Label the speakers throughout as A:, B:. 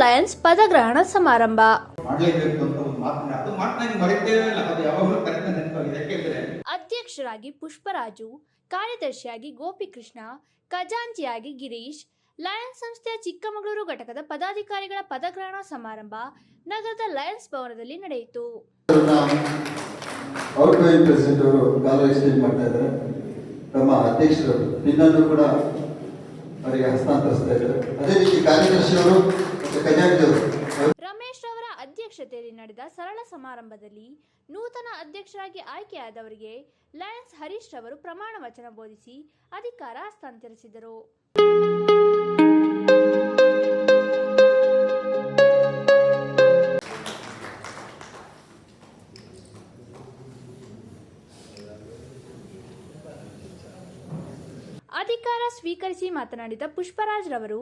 A: Lions ಪದಗ್ರಹಣ ಸಮಾರಂಭ.
B: ಮಾಡಲೇಬೇಕು ಅಂತ ಒಂದು ಮಾತನ್ನ. ಅದು ಮಾತನ್ನ ಮರಿತೇವೆ ಇಲ್ಲ ಅದು ಯಾವಾಗಲೂ ಕರೆಕ್ಟ್ ನೆನಪಾಗಿದೆ ಯಾಕೆಂದ್ರೆ
A: ಅಧ್ಯಕ್ಷರಾಗಿ ಪುಷ್ಪರಾಜು ಕಾರ್ಯದರ್ಶಿಯಾಗಿ ಗೋಪಿಕೃಷ್ಣ ಖಜಾಂಚಿಯಾಗಿ ಗಿರೀಶ್ ಲಯನ್ಸ್ ಸಂಸ್ಥೆಯ ಚಿಕ್ಕಮಗಳೂರು ಘಟಕದ ಪದಾಧಿಕಾರಿಗಳ ಪದಗ್ರಹಣ ಸಮಾರಂಭ ನಗರದ ಲಯನ್ಸ್ ಭವನದಲ್ಲಿ ನಡೆಯಿತು.
C: ಔಟ್ ಗೋಯಿಂಗ್ ಪ್ರೆಸಿಡೆಂಟ್ ಅವರು ಕಾಲ ಮಾಡ್ತಾ ಇದ್ದಾರೆ. ನಮ್ಮ ಅಧ್ಯಕ್ಷರು ಕೂಡ ಅವರಿಗೆ ಹಸ್ತಾಂತರಿಸ್ತಾ ಇದ್ದಾರೆ. ಅದೇ ರೀತಿ ಕಾರ್ಯದರ್ಶಿಯವರು
A: ರಮೇಶ್ ಅವರ ಅಧ್ಯಕ್ಷತೆಯಲ್ಲಿ ನಡೆದ ಸರಳ ಸಮಾರಂಭದಲ್ಲಿ ನೂತನ ಅಧ್ಯಕ್ಷರಾಗಿ ಆಯ್ಕೆಯಾದವರಿಗೆ ಲಯನ್ಸ್ ಹರೀಶ್ ಅವರು ಪ್ರಮಾಣ ವಚನ ಬೋಧಿಸಿ ಅಧಿಕಾರ ಹಸ್ತಾಂತರಿಸಿದರು. ಅಧಿಕಾರ ಸ್ವೀಕರಿಸಿ ಮಾತನಾಡಿದ ಪುಷ್ಪರಾಜ್ ರವರು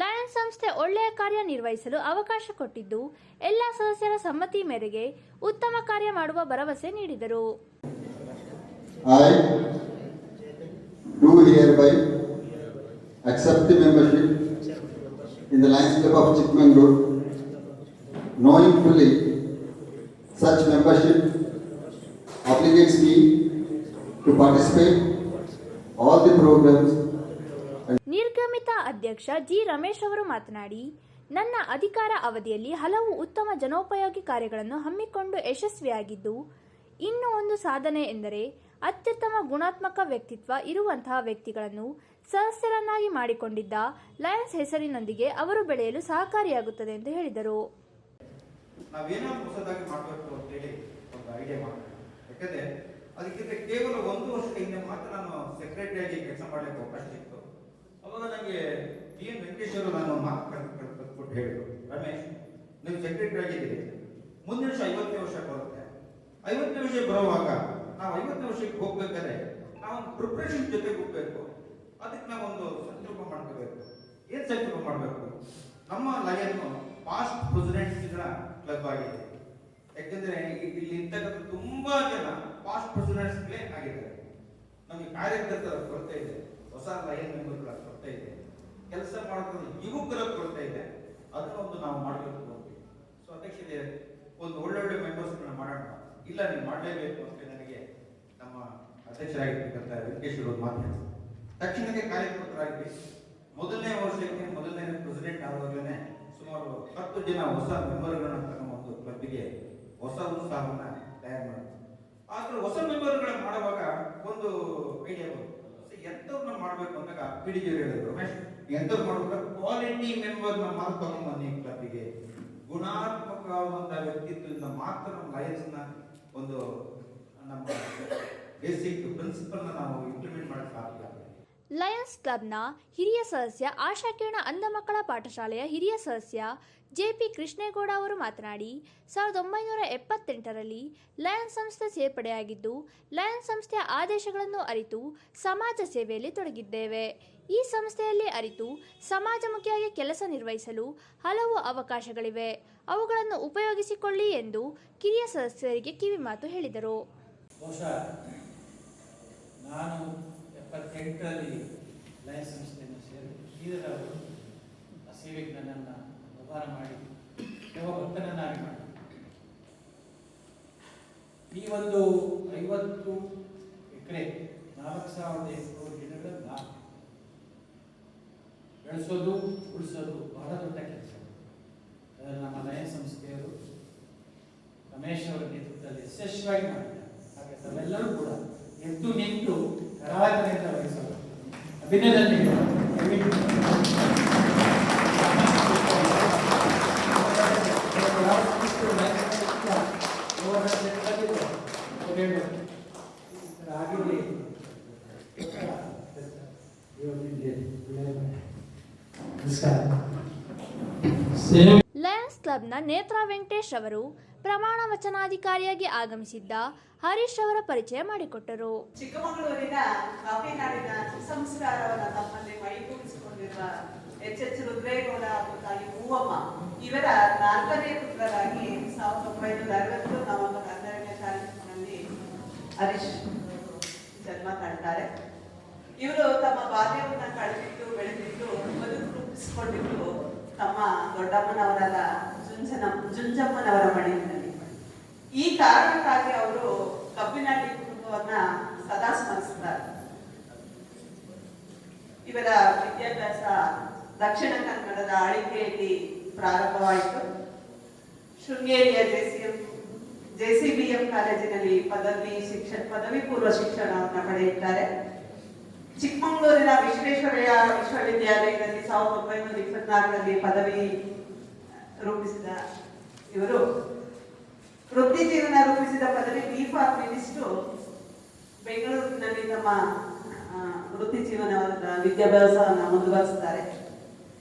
A: ಲಯನ್ ಸಂಸ್ಥೆ ಒಳ್ಳೆಯ ಕಾರ್ಯ ನಿರ್ವಹಿಸಲು ಅವಕಾಶ ಕೊಟ್ಟಿದ್ದು, ಎಲ್ಲ ಸದಸ್ಯರ ಸಮ್ಮತಿ ಮೇರೆಗೆ ಉತ್ತಮ ಕಾರ್ಯ ಮಾಡುವ ಭರವಸೆ ನೀಡಿದರು.
C: To participate all the programs.
A: ನಿರ್ಗಮಿತ ಅಧ್ಯಕ್ಷ ಜಿ ರಮೇಶ್ ಅವರು ಮಾತನಾಡಿ ನನ್ನ ಅಧಿಕಾರ ಅವಧಿಯಲ್ಲಿ ಹಲವು ಉತ್ತಮ ಜನೋಪಯೋಗಿ ಕಾರ್ಯಗಳನ್ನು ಹಮ್ಮಿಕೊಂಡು ಯಶಸ್ವಿಯಾಗಿದ್ದು ಇನ್ನು ಒಂದು ಸಾಧನೆ ಎಂದರೆ ಅತ್ಯುತ್ತಮ ಗುಣಾತ್ಮಕ ವ್ಯಕ್ತಿತ್ವ ಇರುವಂತಹ ವ್ಯಕ್ತಿಗಳನ್ನು ಸದಸ್ಯರನ್ನಾಗಿ ಮಾಡಿಕೊಂಡಿದ್ದ ಲಯನ್ಸ್ ಹೆಸರಿನೊಂದಿಗೆ ಅವರು ಬೆಳೆಯಲು ಸಹಕಾರಿಯಾಗುತ್ತದೆ ಎಂದು ಹೇಳಿದರು.
B: ನಾವೇನಾದ್ರೂ ಹೊಸದಾಗಿ ಮಾಡಬೇಕು ಅಂತೇಳಿ ಒಂದು ಐಡಿಯಾ ಮಾಡಬೇಕು. ಯಾಕಂದ್ರೆ ಅದಕ್ಕಿಂತ ಕೇವಲ ಒಂದು ವರ್ಷದ ಹಿಂದೆ ಮಾತ್ರ ನಾನು ಸೆಕ್ರೆಟರಿಯಾಗಿ ಕೆಲಸ ಮಾಡಲಿಕ್ಕೆ ಅವಕಾಶ ಸಿಕ್ತು. ಅವಾಗ ನನಗೆ ಬಿ ಎನ್ ಅವರು ನಾನು ಮಾತು ಕೊಟ್ಟು ಹೇಳಿದ್ರು. ರಮೇಶ್, ನೀವು ಸೆಕ್ರೆಟರಿ ಆಗಿದ್ದೀರಿ. ಮುಂದಿನ ವರ್ಷ ಐವತ್ತನೇ ವರ್ಷ ಬರುತ್ತೆ. ಐವತ್ತನೇ ವರ್ಷ ಬರುವಾಗ ನಾವು ಐವತ್ತನೇ ವರ್ಷಕ್ಕೆ ಹೋಗ್ಬೇಕಾದ್ರೆ ನಾವು ಪ್ರಿಪ್ರೇಷನ್ ಜೊತೆಗೆ ಹೋಗ್ಬೇಕು. ಅದಕ್ಕೆ ನಾವೊಂದು ಸಂಕಲ್ಪ ಮಾಡ್ಕೋಬೇಕು. ಏನು ಸಂಕಲ್ಪ ಮಾಡಬೇಕು? ನಮ್ಮ ಲಯನ್ ಪಾಸ್ಟ್ ಪ್ರೆಸಿಡೆಂಟ್ಸ್ಗಳ ಕ್ಲಬ್ ಆಗಿದೆ. ಯಾಕೆಂದ್ರೆ ಇಲ್ಲಿ ಇರ್ತಕ್ಕಂಥ ತುಂಬಾ ಜನ ಪಾಸ್ಟ್ ಪ್ರೆಸಿಡೆಂಟ್ಸ್ಗಳೇ ಆಗಿದ್ದಾರೆ ನಮಗೆ ಕಾರ್ಯಕರ್ತರ ಕೊರತೆ ಇದೆ. ಹೊಸ ಲೈನ್ ಮೆಂಬರ್ಗಳ ಕೊರತೆ ಇದೆ. ಕೆಲಸ ಮಾಡೋದ್ರ ಯುವಕರ ಕೊರತೆ ಇದೆ. ಅದನ್ನ ಒಂದು ನಾವು ಮಾಡಬೇಕು ಸೊ ಅಧ್ಯಕ್ಷತೆ ಒಂದು ಒಳ್ಳೊಳ್ಳೆ ಮೆಂಬರ್ಸ್ಗಳನ್ನ ಮಾಡೋಣ. ಇಲ್ಲ, ನೀವು ಮಾಡಲೇಬೇಕು ಅಂತ ನನಗೆ ನಮ್ಮ ಅಧ್ಯಕ್ಷರಾಗಿರ್ತಕ್ಕಂಥ ವೆಂಕಟೇಶ್ ಅವರು ಮಾತು ಹೇಳಿದ್ರು. ತಕ್ಷಣಕ್ಕೆ ಕಾರ್ಯಕರ್ತರಾಗಿ ಮೊದಲನೇ ವರ್ಷಕ್ಕೆ ಮೊದಲನೇ ಪ್ರೆಸಿಡೆಂಟ್ ಆದಾಗಲೇ ಸುಮಾರು ಹತ್ತು ಜನ ಹೊಸ ಮೆಂಬರ್ಗಳನ್ನ ತಮ್ಮ ಒಂದು ಕ್ಲಬ್ಗೆ ಹೊಸ ಉತ್ಸಾಹವನ್ನು ತಯಾರು ಮಾಡಿದ್ರು. ಆದ್ರೆ ಹೊಸ ಮೆಂಬರ್ಗಳನ್ನ ಮಾಡುವಾಗ ಒಂದು ಐಡಿಯಾ ಬರುತ್ತೆ ಎಂಥವ್ರನ್ನ ಮಾಡ್ಬೇಕು ಅಂದಾಗ ಪಿ ಡಿ ಹೇಳಿದ್ರು, ರಮೇಶ್, ಎಂಥವ್ರು ಮಾಡ್ಬೇಕು ಕ್ವಾಲಿಟಿ ಮೆಂಬರ್ನ ಮಾತ್ರ ತಗೊಂಡ್ಬನ್ನಿ ಕ್ಲಬ್ಗೆ ಗುಣಾತ್ಮಕವಾದ ವ್ಯಕ್ತಿತ್ವದಿಂದ ಮಾತ್ರ ನಮ್ಮ ಲಯನ್ಸ್ನ ಒಂದು ನಮ್ಮ ಬೇಸಿಕ್ ಪ್ರಿನ್ಸಿಪಲ್ನ ನಾವು ಇಂಪ್ಲಿಮೆಂಟ್ ಮಾಡಕ್ಕೆ ಸಾಧ್ಯ.
A: ಲಯನ್ಸ್ ಕ್ಲಬ್ನ ಹಿರಿಯ ಸದಸ್ಯ ಆಶಾಕಿರಣ ಅಂಧ ಮಕ್ಕಳ ಪಾಠಶಾಲೆಯ ಹಿರಿಯ ಸದಸ್ಯ ಜೆಪಿ ಕೃಷ್ಣೇಗೌಡ ಅವರು ಮಾತನಾಡಿ, ಸಾವಿರದ ಒಂಬೈನೂರ ಎಪ್ಪತ್ತೆಂಟರಲ್ಲಿ ಲಯನ್ಸ್ ಸಂಸ್ಥೆ ಸೇರ್ಪಡೆಯಾಗಿದ್ದು, ಲಯನ್ಸ್ ಸಂಸ್ಥೆಯ ಆದೇಶಗಳನ್ನು ಅರಿತು ಸಮಾಜ ಸೇವೆಯಲ್ಲಿ ತೊಡಗಿದ್ದೇವೆ. ಈ ಸಂಸ್ಥೆಯಲ್ಲಿ ಅರಿತು ಸಮಾಜಮುಖಿಯಾಗಿ ಕೆಲಸ ನಿರ್ವಹಿಸಲು ಹಲವು ಅವಕಾಶಗಳಿವೆ. ಅವುಗಳನ್ನು ಉಪಯೋಗಿಸಿಕೊಳ್ಳಿ ಎಂದು ಕಿರಿಯ ಸದಸ್ಯರಿಗೆ ಕಿವಿಮಾತು ಹೇಳಿದರು.
D: ಎಪ್ಪತ್ತೆಂಟರಲ್ಲಿ ಲಯನ್ಸ್ ಸಂಸ್ಥೆಯನ್ನು ಸೇರಿ ಶ್ರೀಧರ್ ಅವರು ಆ ಸೇವೆಗೆ ನನ್ನನ್ನು ಉಪಹಾರ ಮಾಡಿ ಭಕ್ತನನ್ನಾಗಿ ಮಾಡಿ ಈ ಒಂದು ಐವತ್ತು ಎಕರೆ, ನಾಲ್ಕು ಸಾವಿರದ ಎಂಟುನೂರು ನಾಲ್ಕು ಬೆಳೆಸೋದು, ಉಳಿಸೋದು ಬಹಳ ದೊಡ್ಡ ಕೆಲಸ. ನಮ್ಮ ಲಯನ್ಸ್ Bene
A: ಲಯನ್ಸ್ ಕ್ಲಬ್ನ ನೇತ್ರಾ ವೆಂಕಟೇಶ್ ಅವರು ಪ್ರಮಾಣ ವಚನಾಧಿಕಾರಿಯಾಗಿ ಆಗಮಿಸಿದ್ದ ಹರೀಶ್ ಅವರ ಪರಿಚಯ ಮಾಡಿಕೊಟ್ಟರು.
E: ಚಿಕ್ಕಮಗಳೂರಿನ ಕಾಫಿನಾಡಿನ ಸುಸಂಸ್ಕಾರವನ್ನು ತಮ್ಮಲ್ಲಿ ಮೈಗೂಡಿಸಿಕೊಂಡಿರುವ ಎಚ್ ಎಚ್ ರುದ್ರೇಗೌಡ ಹಾಗೂ ತಾಯಿ ಹೂವಮ್ಮ, ಇವರ ನಾಲ್ಕನೇ ಪುತ್ರರಾಗಿ ಸಾವಿರದ ಒಂಬೈನೂರ ಅರವತ್ತು ನವೆಂಬರ್ ಹನ್ನೆರಡನೇ ತಾರೀಕಿನಲ್ಲಿ ಹರೀಶ್ ಜನ್ಮ ತಾಳ್ತಾರೆ ಇವರು ತಮ್ಮ ಬಾಲ್ಯವನ್ನು ಕಳೆದಿದ್ದು, ಬೆಳೆದಿದ್ದು, ಬದುಕು ರೂಪಿಸಿಕೊಂಡಿದ್ದು ತಮ್ಮ ದೊಡ್ಡಮ್ಮನವರಾದ ಜುಂಜನ, ಜುಂಜಮ್ಮನವರ ಮಡಿಲಿನಲ್ಲಿ ಈ ಕಾರಣಕ್ಕಾಗಿ ಅವರು ಕಬ್ಬಿನಾಡಿ ಕುಟುಂಬವನ್ನ ಸದಾ ಸ್ಮರಿಸುತ್ತಾರೆ. ಇವರ ವಿದ್ಯಾಭ್ಯಾಸ ದಕ್ಷಿಣ ಕನ್ನಡದ ಆಳಿಕೆಯಲ್ಲಿ ಪ್ರಾರಂಭವಾಯಿತು. ಶೃಂಗೇರಿಯ ಜೆಸಿಎಂ, ಜೆಸಿಬಿಎಂ ಕಾಲೇಜಿನಲ್ಲಿ ಪದವಿ ಶಿಕ್ಷಣ, ಪದವಿ ಪೂರ್ವ ಶಿಕ್ಷಣವನ್ನು ಪಡೆಯುತ್ತಾರೆ. ಚಿಕ್ಕಮಗಳೂರಿನ ವಿಶ್ವೇಶ್ವರಯ್ಯ ವಿಶ್ವವಿದ್ಯಾಲಯದಲ್ಲಿ ಸಾವಿರದ ಒಂಬೈನೂರ ಇಪ್ಪತ್ನಾಲ್ಕರಲ್ಲಿ ಪದವಿ ರೂಪಿಸಿದ ಇವರು. ವೃತ್ತಿ ಜೀವನ ರೂಪಿಸಿದ ಪದವಿ ಬಿ ಫಾರ್ಮಿನಿಸ್ಟು ಬೆಂಗಳೂರಿನಲ್ಲಿ ತಮ್ಮ ವೃತ್ತಿ ಜೀವನವನ್ನು ವಿದ್ಯಾಭ್ಯಾಸವನ್ನು ಮುಂದುವರಿಸುತ್ತಾರೆ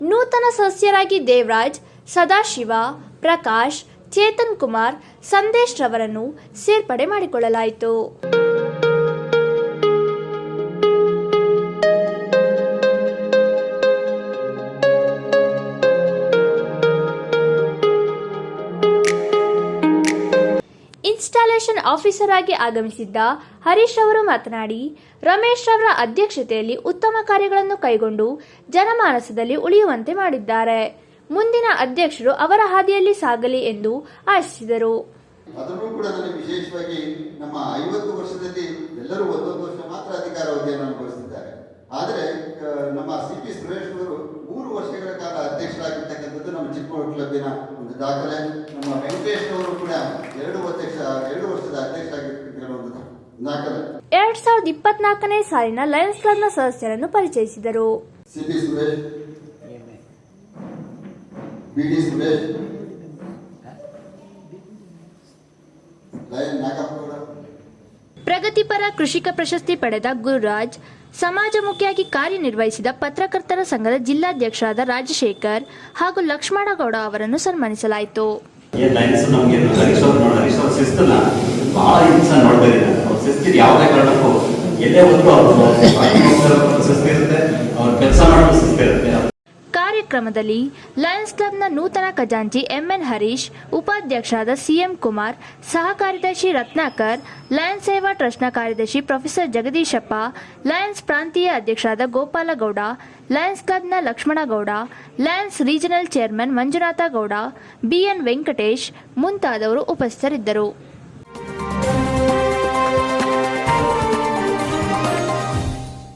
A: ನೂತನ ಸದಸ್ಯರಾಗಿ ದೇವರಾಜ್, ಸದಾಶಿವ, ಪ್ರಕಾಶ್, ಚೇತನ್ ಕುಮಾರ್, ಸಂದೇಶ್ ರವರನ್ನು ಸೇರ್ಪಡೆ ಮಾಡಿಕೊಳ್ಳಲಾಯಿತು. ಇನ್ಸ್ಟಾಲೇಷನ್ ಆಫೀಸರ್ ಆಗಿ ಆಗಮಿಸಿದ್ದ ಹರೀಶ್ ಅವರು ಮಾತನಾಡಿ, ರಮೇಶ್ ಅವರ ಅಧ್ಯಕ್ಷತೆಯಲ್ಲಿ ಉತ್ತಮ ಕಾರ್ಯಗಳನ್ನು ಕೈಗೊಂಡು ಜನಮಾನಸದಲ್ಲಿ ಉಳಿಯುವಂತೆ ಮಾಡಿದ್ದಾರೆ. ಮುಂದಿನ ಅಧ್ಯಕ್ಷರು ಅವರ ಹಾದಿಯಲ್ಲಿ ಸಾಗಲಿ ಎಂದು ಆಶಿಸಿದರು.
C: ಅದನ್ನು ಕೂಡ ನನಗೆ ವಿಶೇಷವಾಗಿ ನಮ್ಮ ಐವತ್ತು ವರ್ಷದಲ್ಲಿ ಎಲ್ಲರೂ ಒಂದೊಂದು ವರ್ಷ ಮಾತ್ರ ಅಧಿಕಾರಾವಧಿಯನ್ನು ಅನುಭವಿಸಿದ್ದಾರೆ. ಆದರೆ ನಮ್ಮ ಸಿ ಪಿ ಸುರೇಶ್ ಚಿಕ್ಕಮಗಳೂರು ಕ್ಲಬ್ಬಿನ ಒಂದು ದಾಖಲೆ ನಮ್ಮ ವೆಂಕಟೇಶ್ ಅವರು ಕೂಡ ಎರಡು ಅಧ್ಯಕ್ಷ ಎರಡು ವರ್ಷದ ಅಧ್ಯಕ್ಷರಾಗಿರ್ತಕ್ಕಂಥ ಒಂದು ದಾಖಲೆ.
A: ಎರಡ್ ಸಾವಿರದ ಇಪ್ಪತ್ನಾಲ್ಕನೇ ಸಾಲಿನ ಲಯನ್ಸ್ ಕ್ಲಬ್ನ ಸದಸ್ಯರನ್ನು ಪರಿಚಯಿಸಿದರು.
C: CP Suresh. B D Suresh. Lion Nagappagowda.
A: ಪ್ರಗತಿಪರ ಕೃಷಿಕ ಪ್ರಶಸ್ತಿ ಪಡೆದ ಗುರುರಾಜ್ ಸಮಾಜಮುಖಿಯಾಗಿ ಕಾರ್ಯನಿರ್ವಹಿಸಿದ ಪತ್ರಕರ್ತರ ಸಂಘದ ಜಿಲ್ಲಾಧ್ಯಕ್ಷರಾದ ರಾಜಶೇಖರ್ ಹಾಗೂ ಲಕ್ಷ್ಮಣಗೌಡ ಅವರನ್ನು ಸನ್ಮಾನಿಸಲಾಯಿತು
F: ಏನ್ ಲೈನ್ಸ್
A: ಕಾರ್ಯಕ್ರಮದಲ್ಲಿ ಲಯನ್ಸ್ ಕ್ಲಬ್ನ ನೂತನ ಖಜಾಂಚಿ ಎಂಎನ್ ಹರೀಶ್, ಉಪಾಧ್ಯಕ್ಷರಾದ ಸಿಎಂ ಕುಮಾರ್ ಸಹ ಕಾರ್ಯದರ್ಶಿ ರತ್ನಾಕರ್, ಲಯನ್ಸ್ ಸೇವಾ ಟ್ರಸ್ಟ್ನ ಕಾರ್ಯದರ್ಶಿ ಪ್ರೊಫೆಸರ್ ಜಗದೀಶಪ್ಪ, ಲಯನ್ಸ್ ಪ್ರಾಂತೀಯ ಅಧ್ಯಕ್ಷರಾದ ಗೋಪಾಲಗೌಡ, ಲಯನ್ಸ್ ಕ್ಲಬ್ನ Lakshmanagowda, lions regional chairman Manjunatha Gowda, BN Venkatesh ಮುಂತಾದವರು ಉಪಸ್ಥಿತರಿದ್ದರು.